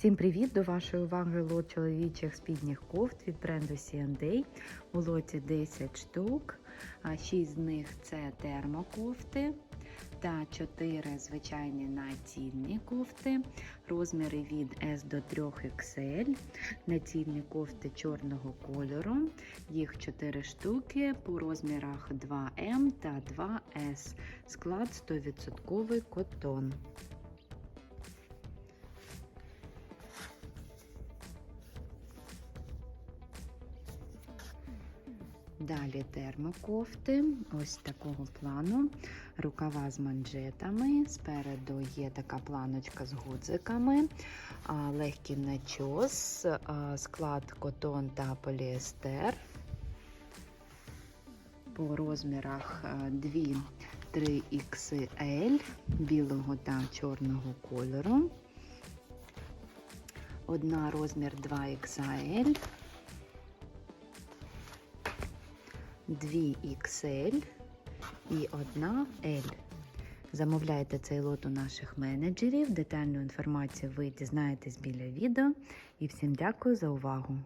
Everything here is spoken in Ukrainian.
Всім привіт! До вашої уваги лот чоловічих спідніх кофт від бренду C&A. У лоті 10 штук, 6 з них це термокофти та 4 звичайні націльні кофти. Розміри від S до 3XL. Націльні кофти чорного кольору. Їх 4 штуки по розмірах 2М та 2С. Склад 100% котон. Далі термокофти, ось такого плану, рукава з манжетами. Спереду є така планочка з гудзиками, легкий начос, склад котон та поліестер. По розмірах 2 3XL білого та чорного кольору. Одна розмір 2XL. 2 XL і 1 L. Замовляйте цей лот у наших менеджерів. Детальну інформацію ви дізнаєтесь біля відео. І всім дякую за увагу!